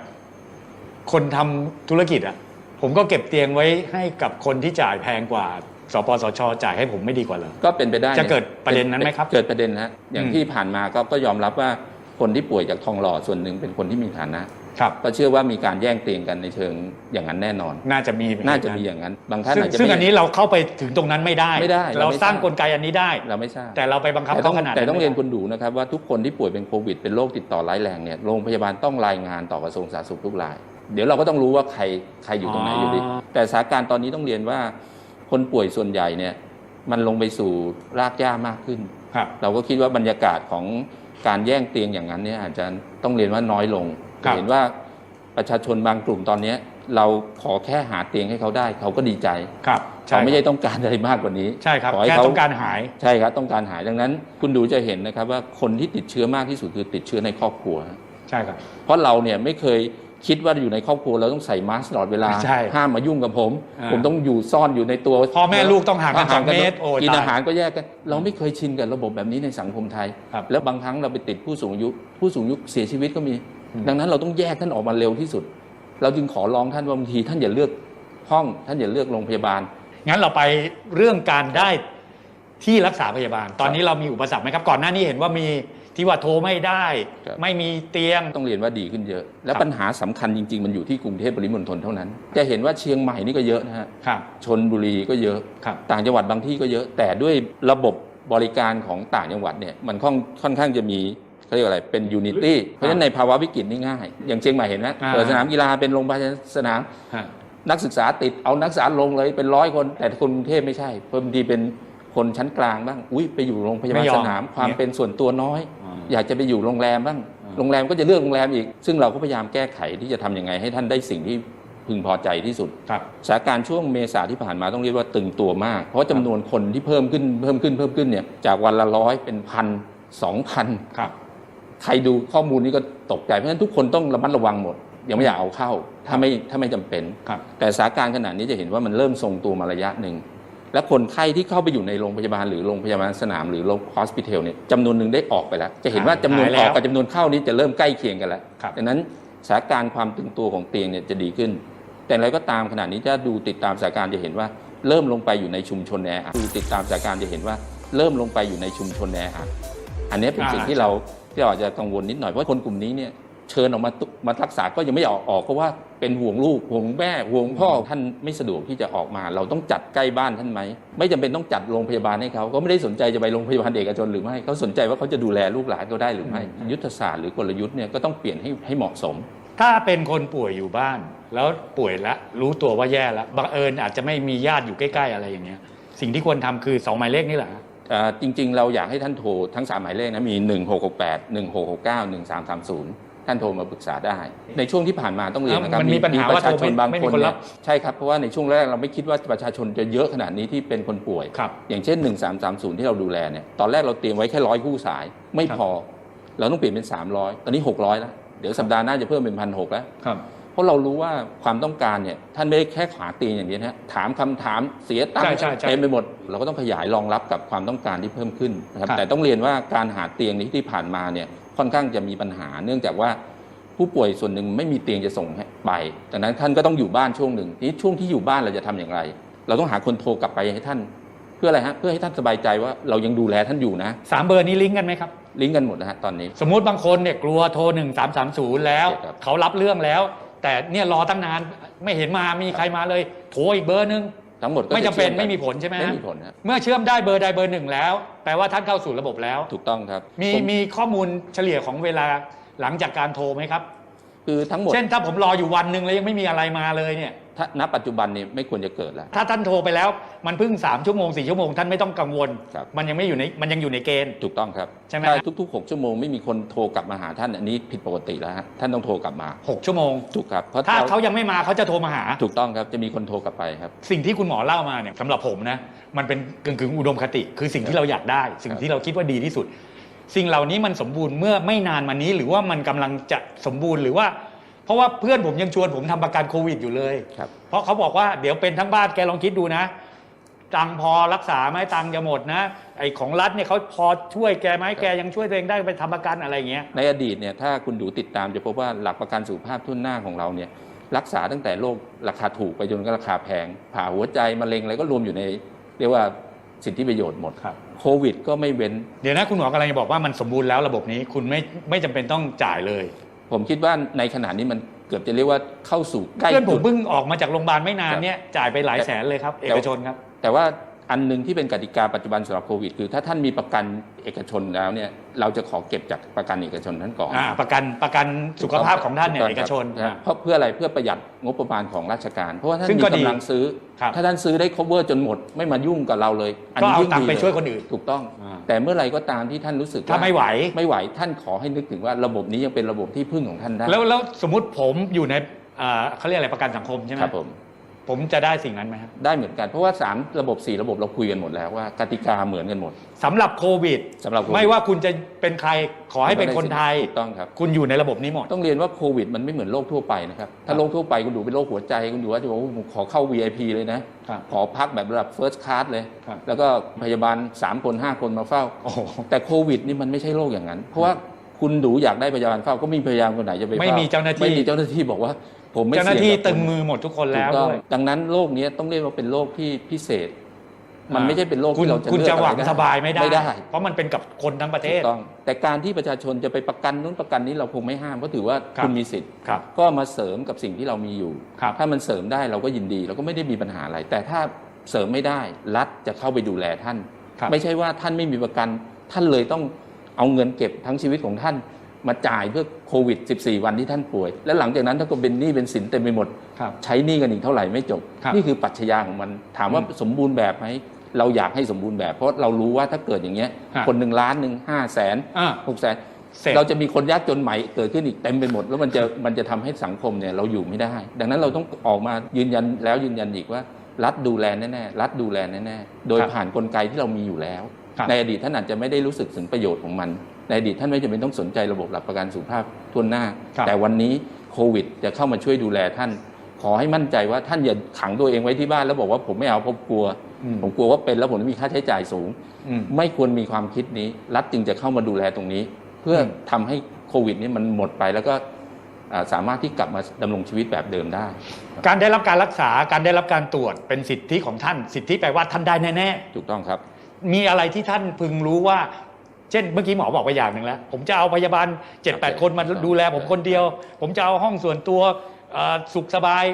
คนทำธุรกิจอะ ผมก็เก็บเตียงไว้ให้กับคนที่จ่ายแพงกว่า สปสช จ่ายให้ผมไม่ดีกว่าเหรอ ก็เป็นไปได้จะเกิดประเด็นนั้นไหมครับเกิดประเด็นนะอย่างอืม ที่ผ่านมาก็ก็ยอมรับว่าคนที่ป่วยจากทองหล่อส่วนหนึ่งเป็นคนที่มีฐานะ ครับก็เชื่อว่ามีการแย่งเตียงกันในเชิงอย่างนั้นแน่นอน น่าจะมีน่าจะมีอย่างนั้น บางท่านซึ่งอาจจะซึ่งไม่อันนี้เราเข้าไปถึงตรงนั้นไม่ได้ไม่ได้ เราเราไม่สร้างทราบกลไกอันนี้ได้เราไม่ทราบแต่เราไปบังคับแต่ต้อเขางขนาดแต่ต้องเรียนไม่คุณดูนะครับว่าทุกคนที่ป่วยเป็นโควิดเป็นโรคติดต่อร้ายแรงเนี่ยโรงพยาบาลต้องรายงานต่อกระทรวงสาธารณสุขทุกราย เดี๋ยวเราก็ต้องรู้ว่าใครใครอยู่ตรงไหนอยู่ดี แต่สถานการณ์ตอนนี้ต้องเรียนว่า คนป่วยส่วนใหญ่เนี่ยมันลงไปสู่รากหญ้ามากขึ้นครับเราก็คิดว่าบรรยากาศของการแย่งเตียงอย่างนั้นเนี่ยอาจจะต้องเรียนว่าน้อยลงครับ เห็นว่าประชาชนบางกลุ่มตอนเนี้ยเราขอแค่หาเตียงให้เขาได้ เขาก็ดีใจครับเขาไม่ใช่ต้องการอะไรมากกว่านี้ใช่ครับขให้แค่เขาต้องการหายใช่ครับต้องการหายดังนั้น คุณดูจะเห็นนะครับว่าคนที่ติดเชื้อมากที่สุดคือติดเชื้อในครอบครัว ใช่ครับ เพราะเราเนี่ยไม่เคยคิดว่าอยู่ในครอบครัวเราต้องใส่มาสก์ตลอดเวลาใช่ห้ามมายุ่งกับผมอ่าผมต้องอยู่ซ่อนอยู่ในตัวพ่อแม่ลูกต้องห่างกันสองเมตรโอ้ยกินตายอาหารก็แยกกัน เราไม่เคยชินกับระบบแบบนี้ในสังคมไทยครับแล้วบางครั้งเราไปติดผู้สูงอายุผู้สูงอายุเสียชีวิตก็มีอืม ดังนั้นเราต้องแยกท่านออกมาเร็วที่สุด เราจึงขอร้องท่านว่าบางทีท่านอย่าเลือกห้อง ท่านอย่าเลือกโรงพยาบาล งั้นเราไปเรื่องการได้ที่รักษาพยาบาล ตอนนี้เรามีอุปสรรคไหมครับ ก่อนหน้านี้เห็นว่ามีที่ว่าโทรไม่ได้ ครับ ไม่มีเตียง ต้องเรียนว่าดีขึ้นเยอะ และครับปัญหาสำคัญจริง ๆ มันอยู่ที่กรุงเทพปริมณฑลเท่านั้น จะเห็นว่าเชียงใหม่นี่ก็เยอะนะฮะครับ ชนบุรีก็เยอะ ครับ ต่างจังหวัดบางที่ก็เยอะ แต่ด้วยระบบบริการของต่างจังหวัดเนี่ยมันค่อนค่อนข้างจะมี เขาเรียกว่าอะไร เป็นยูนิตี้ เพราะฉะนั้นในภาวะวิกฤตนี่ง่าย อย่างเชียงใหม่เห็นไหมอ่าเปิดสนามกีฬาเป็นโรงพยาบาลสนามฮะนักศึกษาติด เอานักศึกษาลงเลยเป็นร้อยคน แต่คนกรุงเทพไม่ใช่ เพิ่มทีเป็นคนชั้นกลางบ้าง อุ้ยไปอยู่โรงพยาบาไม่ลยอมสนาม ความเนี่ยเป็นส่วนตัวน้อยอ่าอยากจะไปอยู่โรงแรมบ้างอ่าโรงแรมก็จะเลือกโรงแรมอีก ซึ่งเราก็พยายามแก้ไขที่จะทำยังไงให้ท่านได้สิ่งที่พึงพอใจที่สุดครับสถานการณ์ช่วงเมษาที่ผ่านมาต้องเรียกว่าตึงตัวมาก เพราะจำนวนคนที่เพิ่มขึ้นเพิ่มขึ้นเพิ่มขึ้นเนี่ยจากวันละร้อยเป็นพันสองพันครับ ใครดูข้อมูลนี้ก็ตกใจ เพราะฉะนั้นทุกคนต้องระมัดระวังหมด ยังไม่อยากเอาเข้า ถ้าไม่ถ้าไม่จำเป็น ครับแต่สถานการณ์ขนาดนี้จะเห็นว่ามันเริ่มทรงตัวมาระยะหนึ่ง และคนไข้ที่เข้าไปอยู่ในโรงพยาบาลหรือโรงพยาบาลสนามหรือโรงฮอสพิทอลเนี่ยจำนวนหนึ่งได้ออกไปแล้ว จะเห็นว่าจำนวนหายแล้อวอกกับจำนวนเข้านี้จะเริ่มใกล้เคียงกันแล้วครับ ดังนั้นสถานการณ์ความตึงตัวของเตียงเนี่ยจะดีขึ้น แต่อะไรก็ตามขณะนี้ถ้าดูติดตามสถานการณ์จะเห็นว่าเริ่มลงไปอยู่ในชุมชนแออัดดูติดตามสถานการณ์จะเห็นว่าเริ่มลงไปอยู่ในชุมชนแออัดอันนี้เป็นสิ่งที่เรา ที่เราอาจจะกังวลนิดหน่อยเพราะคนกลุ่มนี้เนี่ยเชิญออกมามารักษาก็ยังไม่ออกออกเพราะว่าเป็นห่วงลูกห่วงแม่ห่วงพ่อท่านไม่สะดวกที่จะออกมา เราต้องจัดใกล้บ้านท่านไหมไม่จำเป็นต้องจัดโรงพยาบาลให้เขาก็ไม่ได้สนใจจะไปโรงพยาบาลเอกชนหรือไม่เขาสนใจว่าเขาจะดูแลลูกหลานเขาได้หรือไม่ยุทธศาสตร์หรือกลยุทธ์เนี่ยก็ต้องเปลี่ยนให้ให้เหมาะสม ถ้าเป็นคนป่วยอยู่บ้าน แล้วป่วยแล้วรู้ตัวว่าแย่แล้วบังเอิญอาจจะไม่มีญาติอยู่ใกล้ ๆ อะไรอย่างเงี้ยสิ่งที่ควรทำคือสองหมายเลขนี่แหละ จริงๆ เราอยากให้ท่านโทรทั้ง 3 หมายเลขนะมี 1668 1669 1330 ท่านโทรมาปรึกษาได้ ในช่วงที่ผ่านมาต้องเรียนนะครับมันมีปัญหาประว่าชาชนโทรไม่บางไม่คมีนคนเนี่รัยบใช่ครับ เพราะว่าในช่วงแรกเราไม่คิดว่าประชาชนจะเยอะขนาดนี้ที่เป็นคนป่วยครับอย่างเช่น 1330 ที่เราดูแลเนี่ยตอนแรกเราเตรียมไว้แค่ร้อยคู่สายไม่ครับพอ เราต้องเปลี่ยนเป็น 300 ตอนนี้ 600 แล้ว เดี๋ยวสัปดาห์หน้าจะเพิ่มเป็นพันหแล้วครับ เพราะเรารู้ว่าความต้องการเนี่ยท่านไม่ได้แค่หาเตียงอย่างเดียวนะฮะถามคำถามเสียตังใช่ค์ใช่ใช่เต็มไปหมด เราก็ต้องขยายรองรับกับความต้องการที่เพิ่มขึ้นนะครับครับแต่ต้องเรียนว่าการหาเตียงนี้ที่ผ่านมาเนี่ยค่อนข้างจะมีปัญหา เนื่องจากว่าผู้ป่วยส่วนหนึ่งไม่มีเตียงจะส่งให้ไปดังนั้นท่านก็ต้องอยู่บ้านช่วงหนึ่งทีนี้ช่วงที่อยู่บ้านเราจะทำอย่างไร เราต้องหาคนโทรกลับไปให้ท่านเพื่ออะไรฮะเพื่อให้ท่านสบายใจว่าเรายังดูแลท่านอยู่นะสามเบอร์นี้ลิงก์กันไหมครับ ลิงก์กันหมดนะฮะตอนนี้ สมมุติบางคนเนี่ยกลัวโทรหนึ่งสามสามศูนย์แล้วครับเขารับเรื่องแล้ว แต่เนี่ยรอตั้งนานไม่เห็นมามีใครมาเลยโทรอีกเบอร์หนึงทั้งหมดก็ไม่จำเป็นชื่อกัไม่มีผลใช่ไหมฮะไม่มีผลครับเมื่อเชื่อมได้เบอร์ใดเบอร์หนึ่งแล้ว แปลว่าท่านเข้าสู่ระบบแล้ว ถูกต้องครับ มีผมีข้อมูลเฉลี่ยของเวลาหลังจากการโทรไหมครับ คือทั้งหมด เช่นถ้าผมรออยู่วันหนึ่งแล้วยังไม่มีอะไรมาเลยเนี่ย ถ้าณปัจจุบันเนี่ยไม่ควรจะเกิดแล้ว ถ้าท่านโทรไปแล้วมันเพิ่งสามชั่วโมงสี่ชั่วโมง ท่านไม่ต้องกังวล ครับ มันยังไม่อยู่ในมันยังอยู่ในเกณฑ์ ถูกต้องครับใช่ไหม ถ้าฮะทุกๆ 6 ชั่วโมงไม่มีคนโทรกลับมาหาท่านอันนี้ผิดปกติแล้วฮะท่านต้องโทรกลับมาหกชั่วโมง ถูกครับเพราะถ้าเราเขายังไม่มาเขาจะโทรมาหา ถูกต้องครับจะมีคนโทรกลับไปครับ สิ่งที่คุณหมอเล่ามาเนี่ยสำหรับผมนะมันเป็นกึ่งกึ่งๆอุดมคติ คือสิ่งที่เราอยากได้ สิ่งที่เราคิดว่าดีที่สุด สิ่งเหล่านี้มันสมบูรณ์เมื่อไม่นานมานี้ หรือว่ามันกำลังจะสมบูรณ์หรือว่าเพ ราะว่าเพื่อนผมยังชวนผมทำประกันโควิดอยู่เลย ครับ เพราะเขาบอกว่าเดี๋ยวเป็นทั้งบ้านแกลองคิดดูนะ ตังค์พอรักษาไหมตังค์จะหมดนะ ไอของรัฐเนี่ยเขาพอช่วยแกไหมแกยังช่วยตัวเองได้ไปทำประกันอะไรอย่างเงี้ย ในอดีตเนี่ยถ้าคุณดูติดตามจะพบว่าหลักประกันสุขภาพทุนหน้าของเราเนี่ยรักษาตั้งแต่โรคราคาถูกไปจนก็ราคาแพงผ่าหัวใจมะเร็งอะไรก็รวมอยู่ใน เรียกว่าสิทธิประโยชน์หมดครับ โควิดก็ไม่เว้น เดี๋ยวนะคุณหมอกำลังจะบอกว่ามันสมบูรณ์แล้วระบบนี้คุณไม่ไม่จำเป็นต้องจ่ายเลย ผมคิดว่าในขณะนี้มันเกือบจะเรียกว่าเข้าสู่ใกล้เพื่อนผจุมดเพิ่งออกมาจากโรงพยาบาลไม่นานครับเนี่ยจ่ายไปหลายแสนเลยครับแต่เอกชนครับ แต่ว่า อันหนึงที่เป็นกติกาปัจจุบันสำหรับโควิด คือถ้าท่านมีประกันเอกชนแล้วเนี่ยเราจะขอเก็บจากประกันเอกชนท่านก่อนอ่าประกันประกันสุขภาพของท่านเนี่ยถูเอกต้งชนครับเพราะเพื่ออะไรเพื่อประหยัดงบประมาณของราชการ เพราะว่าท่านซึ่งมีก็ดีกำลังซื้อครับถ้าท่านซื้อได้ cover จนหมด ไม่มายุ่งกับเราเลยก็เอายิ่ตังค์ไปดีลช่วยคนอื่นถูกต้องอ่าแต่เมื่อไหร่ก็ตามที่ท่านรู้สึกถ้าไม่ไหวไม่ไหวท่านขอให้นึกถึงว่าระบบนี้ยังเป็นระบบที่พึ่งของท่านได้แล้วแล้วสมมุติผมอยู่ในอ่าเขาเรียกอะไรประกันสังคมใช่ไหมครับผม ผมจะได้สิ่งนั้นไหมครับได้เหมือนกันเพราะว่าสามระบบสี่ระบบเราคุยกันหมดแล้วว่ากติกาเหมือนกันหมดสำหรับโควิดสำหรับโควิดไม่ว่าคุณจะเป็นใครขอให้เป็นคนไทย ถูกต้องครับ คุณอยู่ในระบบนี้หมด ต้องเรียนว่าโควิดมันไม่เหมือนโรคทั่วไปนะครับ ถ้าโรคทั่วไปคุณดูเป็นโรคหัวใจ คุณดูว่าจะบอกว่าผมขอเข้า VIP เลยนะ ครับขอพักแบบระดับ first class เลย ครับ แล้วก็พยาบาล 3 คน 5 คนมาเฝ้า โอ้โหแต่โควิดนี่มันไม่ใช่โรคอย่างนั้น เพราะว่าคุณดูอยากได้พยาบาลเฝ้าก็ไมมีพยาบาลคนไหนจะไปฝ้ไม่มีเจ้าหน้าที่ ไม่มีเจ้าหน้าที่บอกว่า ผมไม่เจ้าหน้าที่สี่ยกับตึงคุณมือหมดทุกคนถูแล้กวต้องด้วยดังนั้นโรคนี้ต้องเรียกว่าเป็นโรคที่พิเศษ มันอ่าไม่ใช่เป็นโรคคุณที่เราจะคุณเลือกจะหวังอะไรสบายไม่ได้ไม่ได้ เพราะมันเป็นกับคนทั้งประเทถูศกต้องแต่การที่ประชาชนจะไปประกันนู้นประกันนี้เราคงไม่ห้ามเพราะถือว่าครับคุณมีสิทธิ์ครับก็มาเสริมกับสิ่งที่เรามีอยู่ครับถ้ามันเสริมได้เราก็ยินดีเราก็ไม่ได้มีปัญหาอะไร แต่ถ้าเสริมไม่ได้รัฐจะเข้าไปดูแลท่านครับไม่ใช่ว่าท่านไม่มีประกันท่านเลยต้องเอาเงินเก็บทั้งชีวิตของท่าน มาจ่ายเพื่อโควิด 14 วันที่ท่านป่วย และหลังจากนั้นถ้าก็เป็นหนี้เป็นสินเต็มไปหมด ครับใช้หนี้กันอีกเท่าไหร่ไม่จบ ครับนี่คือปรัชญาของมันถามว่าอืมสมบูรณ์แบบไหมเราอยากให้สมบูรณ์แบบ เพราะเรารู้ว่าถ้าเกิดอย่างเงี้ยครับคนหนึ่งล้านหนึ่งห้าแสนอ่า หกแสนเสร็จ เราจะมีคนยากจนใหม่เกิดขึ้นอีกเต็มไปหมด แล้วมันจะมันจะทำให้สังคมเนี่ยเราอยู่ไม่ได้ ดังนั้นเราต้องออกมายืนยันแล้วยืนยันอีกว่า รัฐดูแลแน่ๆรัฐดูแลแน่ๆโดยครับ ผ่านกลไกที่เรามีอยู่แล้วครับ ในอดีตท่านอาจจะไม่ได้รู้สึกถึงประโยชน์ของมัน ในอดีตท่านไม่จำเป็นต้องสนใจระบบหลักประกันสุขภาพทั่วหน้าครับแต่วันนี้โควิดจะเข้ามาช่วยดูแลท่าน ขอให้มั่นใจว่าท่านอย่าขังตัวเองไว้ที่บ้านแล้วบอกว่าผมไม่เอาเพราะกลัวอืมผมกลัวว่าเป็นแล้วผมจะมีค่าใช้จ่ายสูงอืมไม่ควรมีความคิดนี้ รัฐจึงจะเข้ามาดูแลตรงนี้ เพื่ออมทำให้โควิดนี้มันหมดไปแล้วก็อ่าสามารถที่กลับมาดำรงชีวิตแบบเดิมได้ การได้รับการรักษาการได้รับการตรวจเป็นสิทธิของท่าน สิทธิแปลว่าท่านได้แน่ถูกต้องครับๆ มีอะไรที่ท่านพึงรู้ว่า เช่นเมื่อกี้หมอบอกไปอย่างหนึ่งแล้ว ผมจะเอาพยาบาล7จ็ดแปดโอเคคนมาดูแลผมคนเดียว ผมจะเอาห้องส่วนตัวเอ่อสุขสบาย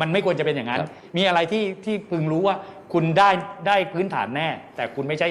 มันไม่ควรจะเป็นอย่างนั้น มีอะไรที่ที่พึงรู้ว่า คุณได้ได้พื้นฐานแน่ แต่คุณไม่ใช่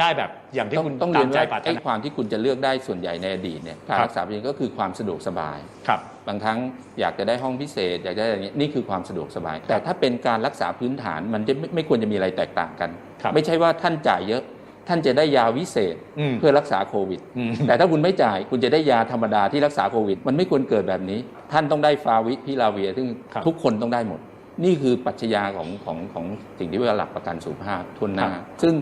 ได้แบบอย่างที่ต้องคุณต้องตาเรียมนใจว่าปรารถไอ้นาความที่คุณจะเลือกได้ส่วนใหญ่ในอดีตเนี่ยการครับรักษาเองก็คือความสะดวกสบายครับบางครั้งอยากจะได้ห้องพิเศษ อยากจะได้อะไรเงี้ยนี่คือความสะดวกสบาย แต่ถ้าเป็นการรักษาพื้นฐานมันจะไม่ไม่ควรจะมีอะไรแตกต่างกันครับไม่ใช่ว่าท่านจ่ายเยอะท่านจะได้ยาวิเศษอืมเพื่อรักษาโควิดอืมแต่ถ้าคุณไม่จ่ายคุณจะได้ยาธรรมดาที่รักษาโควิด มันไม่ควรเกิดแบบนี้ ท่านต้องได้ฟาวิพิลาเวีย ซึ่งครับทุกคนต้องได้หมด นี่คือปรัชญาของของของสิ่งที่เรียกว่าหลักประกันสุขภาพทุนหน้าครับซึ่ง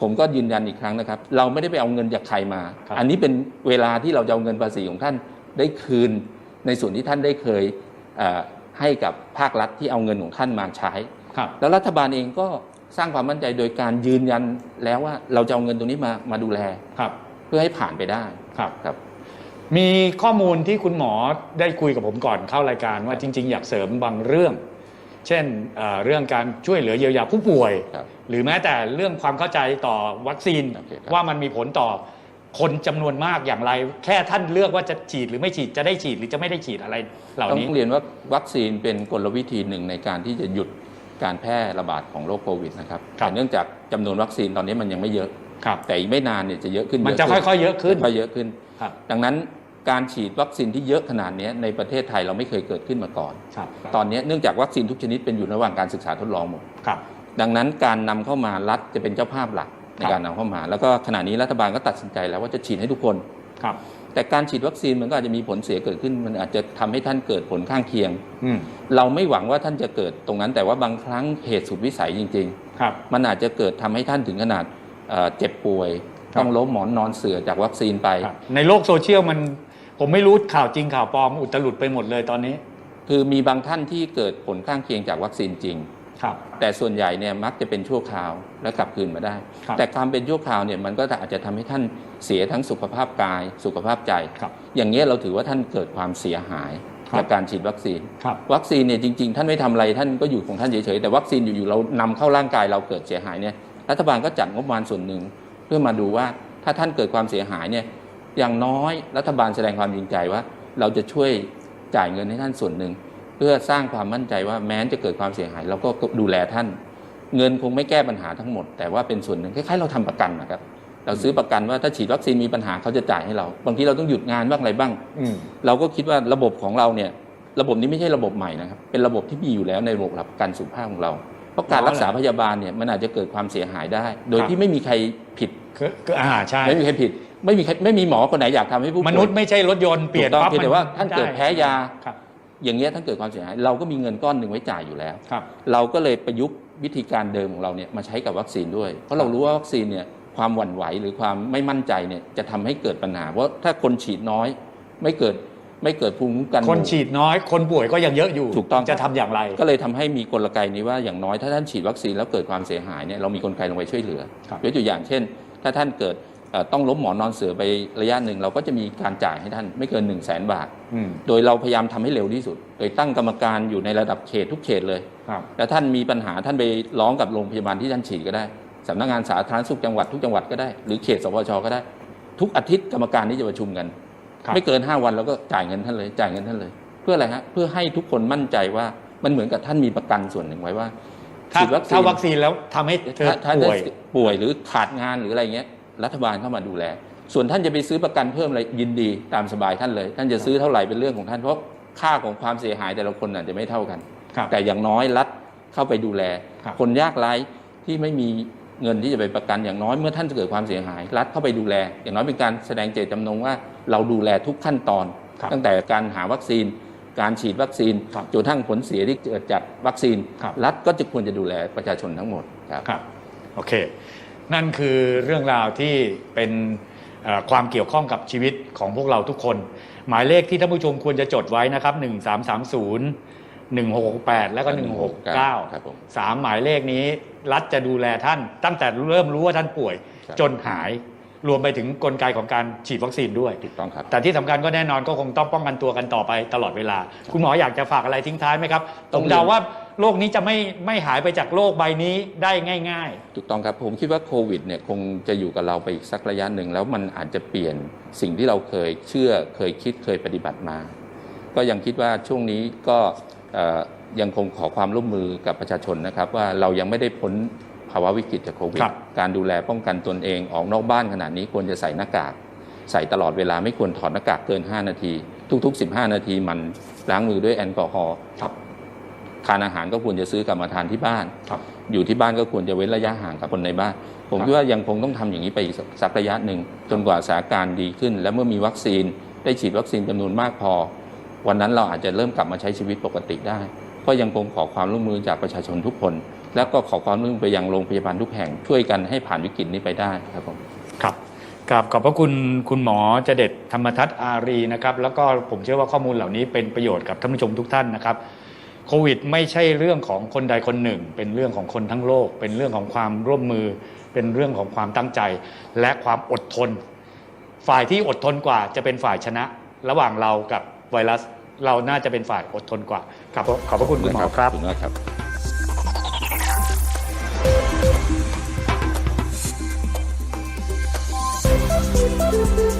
ผมก็ยืนยันอีกครั้งนะครับ เราไม่ได้ไปเอาเงินจากใครมาครับอันนี้เป็นเวลาที่เราจะเอาเงินภาษีของท่านได้คืน ในส่วนที่ท่านได้เคยเอ่อให้กับภาครัฐที่เอาเงินของท่านมาใช้ครับแล้วรัฐบาลเองก็สร้างความมั่นใจโดยการยืนยันแล้วว่าเราจะเอาเงินตรงนี้มามาดูแลครับ เพื่อให้ผ่านไปได้ครับครับ มีข้อมูลที่คุณหมอได้คุยกับผมก่อนเข้ารายการว่าจริง ๆ อยากเสริมบางเรื่อง เช่นเอ่อเรื่องการช่วยเหลือเยียวยาผู้ป่วยครับหรือแม้แต่เรื่องความเข้าใจต่อวัคซีนโอเคครับว่ามันมีผลต่อคนจำนวนมากอย่างไร แค่ท่านเลือกว่าจะฉีดหรือไม่ฉีดจะได้ฉีดหรือจะไม่ได้ฉีดอะไร เหล่าต้อนี้งเรียนว่าวัคซีนเป็นกลวิธีหนึ่งในการที่จะหยุดการแพร่ระบาดของโรคโควิดนะครับครับแต่เนื่องจากจำนวนวัคซีนตอนนี้มันยังไม่เยอะครับแต่อีกไม่นานเนี่ยจะเยอะขึ้นมันจะเยค่อยๆเยอะขึ้นค่อยๆเยอะขึ้นครับดังนั้น การฉีดวัคซีนที่เยอะขนาดเนี้ยในประเทศไทยเราไม่เคยเกิดขึ้นมาก่อนครับตอนนี้เนื่องจากวัคซีนทุกชนิดเป็นอยู่ระหว่างการศึกษาทดลองหมดครับดังนั้นการนำเข้ามารัฐจะเป็นเจ้าภาพหลักในครับการนำเข้ามา แล้วก็ขณะนี้รัฐบาลก็ตัดสินใจแล้วว่าจะฉีดให้ทุกคนครับแต่การฉีดวัคซีนมันก็อาจจะมีผลเสียเกิดขึ้น มันอาจจะทำให้ท่านเกิดผลข้างเคียงอืมเราไม่หวังว่าท่านจะเกิดตรงนั้น แต่ว่าบางครั้งเหตุสุดวิสัยจริงครับๆมันอาจจะเกิดทำให้ท่านถึงขนาดเอ่อเจ็บป่วยครับต้องล้มหมอนนอนเสือจากวัคซีนไปครับในโลกโซเชียลมัน ผมไม่รู้ข่าวจริงข่าวปลอมอุตลุดไปหมดเลยตอนนี้ คือมีบางท่านที่เกิดผลข้างเคียงจากวัคซีนจริงครับ แต่ส่วนใหญ่เนี่ยมักจะเป็นชั่วคราวและกลับคืนมาได้ครับแต่ความเป็นชั่วคราวเนี่ยมันก็อาจจะทำให้ท่านเสียทั้งสุขภาพกายสุขภาพใจครับอย่างนี้ยเราถือว่าท่านเกิดความเสียหายครับจากการฉีดวัคซีนครับวัคซีนเนี่ยจริง ๆ ท่านไม่ทำอะไรท่านก็อยู่ของท่านเฉยๆแต่วัคซีนอยู่ๆเรานำเข้าร่างกายเราเกิดเสียหายเนี่ยรัฐบาลก็จัดงบประมาณส่วนหนึ่ง เพื่อมาดูว่าถ้าท่านเกิดความเสียหายเนี่ย อย่างน้อยรัฐบาลแสดงความจริงใจว่า เราจะช่วยจ่ายเงินให้ท่านส่วนหนึ่ง เพื่อสร้างความมั่นใจว่าแม้จะเกิดความเสียหาย เราก็ดูแลท่าน เงินคงไม่แก้ปัญหาทั้งหมด แต่ว่าเป็นส่วนหนึ่งคล้ายๆเราทำประกันนะครับเราซื้อประกันว่าถ้าฉีดวัคซีนมีปัญหาเขาจะจ่ายให้เรา บางทีเราต้องหยุดงานบ้างอะไรบ้างอืมเราก็คิดว่าระบบของเราเนี่ย ระบบนี้ไม่ใช่ระบบใหม่นะครับ เป็นระบบที่มีอยู่แล้วในระบบหลักประกันสุขภาพของเรา เพราะการรักษาพยาบาลเนี่ยมันอาจจะเกิดความเสียหายได้ โดยครับที่ไม่มีใครผิดคือคืออ่าใช่ไม่มีใครผิด ไม่มีใครไม่มีหมอคนไหนอยากทำให้ผู้ป่วยมนุษย์ไม่ใช่รถยนต์เปลี่ยนถูกต้องปั๊บเพียงแต่ว่าท่านเกิดแพ้ยา ครับ อย่างเงี้ยท่านเกิดความเสียหายเราก็มีเงินก้อนหนึ่งไว้จ่ายอยู่แล้ว ครับ เราก็เลยประยุกต์วิธีการเดิมของเราเนี่ยมาใช้กับวัคซีนด้วย เพราะเรารู้ว่าวัคซีนเนี่ยความหวั่นไหวหรือความไม่มั่นใจเนี่ยจะทำให้เกิดปัญหา เพราะถ้าคนฉีดน้อย ไม่เกิดไม่เกิดภูมิคุ้มกันหคนมู่ฉีดน้อย คนป่วยก็ยังเยอะอยู่ ถูกต้อง จะทำอย่างไร ก็เลยทำให้มีกลไกนี้ว่าอย่างน้อยถ้าท่านฉีดวัคซีนแล้วเกิดความเสียหายเนี่ยเรามีกลไกลงไปช่วยเหลือครับ ยกตัวอย่างเช่น ถ้าท่านเกิดเอ่อ ต้องล้มหมอนนอนเสือไประยะหนึ่งเราก็จะมีการจ่ายให้ท่านไม่เกิน1 0 0 0 0แสนบาทอืมโดยเราพยายามทำให้เร็วที่สุด โดยตั้งกรรมการอยู่ในระดับเขตทุกเขตเลยครับแล้วท่านมีปัญหาท่านไปร้องกับโรงพยาบาลที่ท่านฉีดก็ได้สำนักงานสาธารณสุขจังหวัดทุกจังหวัดก็ได้ หรือเขตสปชก็ได้ ทุกอาทิตย์กรรมการนี้จะประชุมกันครับไม่เกิน 5 วันเราก็จ่ายเงินท่านเลย จ่ายเงินท่านเลย เพื่ออะไรฮะ เพื่อให้ทุกคนมั่นใจว่ามันเหมือนกับท่านมีประกันส่วนหนึ่งไว้ว่าถ้าฉีดวัคซีถ้านวัคซีนแล้วทำให้เธอถ้าถ้าป่วยป่วยหรือขาดงานหรืออะไรเงี้ย รัฐบาลเข้ามาดูแล ส่วนท่านจะไปซื้อประกันเพิ่มอะไรยินดีตามสบายท่านเลย ท่านจะซื้อเท่าไหร่เป็นเรื่องของท่านเพราะค่าของความเสียหายแต่ละคนอาจจะไม่เท่ากันครับแต่อย่างน้อยรัฐเข้าไปดูแลครับคนยากไร้ที่ไม่มีเงินที่จะไปประกันอย่างน้อยเมื่อท่านจะเกิดความเสียหาย รัฐเข้าไปดูแล อย่างน้อยเป็นการแสดงเจตจำนงว่าเราดูแลทุกขั้นตอนครับตั้งแต่การหาวัคซีน การฉีดวัคซีนครับจนทั้งผลเสียที่เกิดจากวัคซีนครับรัฐก็จะควรจะดูแลประชาชนทั้งหมดครับครับโอเค นั่นคือเรื่องราวที่เป็นเอ่อความเกี่ยวข้องกับชีวิตของพวกเราทุกคน หมายเลขที่ท่านผู้ชมควรจะจดไว้นะครับ 1330 1668 แล้วก็ 169ครับผมสามหมายเลขนี้รัฐจะดูแลท่าน ตั้งแต่เริ่มรู้ว่าท่านป่วยครับจนหายรวมไปถึงกลไกของการฉีดวัคซีนด้วยถูกต้องครับ แต่ที่สำคัญก็แน่นอนก็คงต้องป้องกันตัวกันต่อไปตลอดเวลา คุณหมออยากจะฝากอะไรทิ้งท้ายไหมครับต้ผองมเรียนเดาว่า โลกนี้จะไม่ไม่หายไปจากโลกใบนี้ได้ง่าย ถูกต้องครับผมคิดว่าโควิดเนี่ยคงจะอยู่กับเราไปอีกสักระยะหนึ่งแล้วมันอาจจะเปลี่ยนสิ่งที่เราเคยเชื่อเคยคิดเคยปฏิบัติมา ก็ยังคิดว่าช่วงนี้ก็เอ่อยังคงขอความร่วมมือกับประชาชนนะครับ ว่าเรายังไม่ได้พ้นภาวะวิกฤตจากโควิด ครับ การดูแลป้องกันตนเองออกนอกบ้านขนาดนี้ควรจะใส่หน้ากาก ใส่ตลอดเวลาไม่ควรถอดหน้ากากเกิน 5 นาที ทุก ๆ 15 นาทีหมันล้างมือด้วยแอลกอฮอล์ๆครับ ทานอาหารก็ควรจะซื้อกลับมาทานที่บ้านครับอยู่ที่บ้านก็ควรจะเว้นระยะห่างกับคนในบ้าน ผมครับคิดว่ายังคงต้องทำอย่างนี้ไปอีกสักระยะหนึ่งจนกว่าสถานการณ์ดีขึ้น และเมื่อมีวัคซีนได้ฉีดวัคซีนจำนวนมากพอ วันนั้นเราอาจจะเริ่มกลับมาใช้ชีวิตปกติได้ ก็ยังคงขอความร่วมมือจากประชาชนทุกคน แล้วก็ขอความร่วมมือไปยังโรงพยาบาลทุกแห่งช่วยกันให้ผ่านวิกฤตนี้ไปได้ครับผมครับครับขอบพระคุณคุณหมอเจเด็ดธรรมทัศน์อารีนะครับ แล้วก็ผมเชื่อว่าข้อมูลเหล่านี้เป็นประโยชน์กับท่านผู้ชมทุกท่านนะครับ โควิดไม่ใช่เรื่องของคนใดคนหนึ่ง เป็นเรื่องของคนทั้งโลก เป็นเรื่องของความร่วมมือ เป็นเรื่องของความตั้งใจ และความอดทน ฝ่ายที่อดทนกว่าจะเป็นฝ่ายชนะ ระหว่างเรากับไวรัส เราน่าจะเป็นฝ่ายอดทนกว่าครับขอบพระคุณคุณหมอครับขอบคุณมากครับ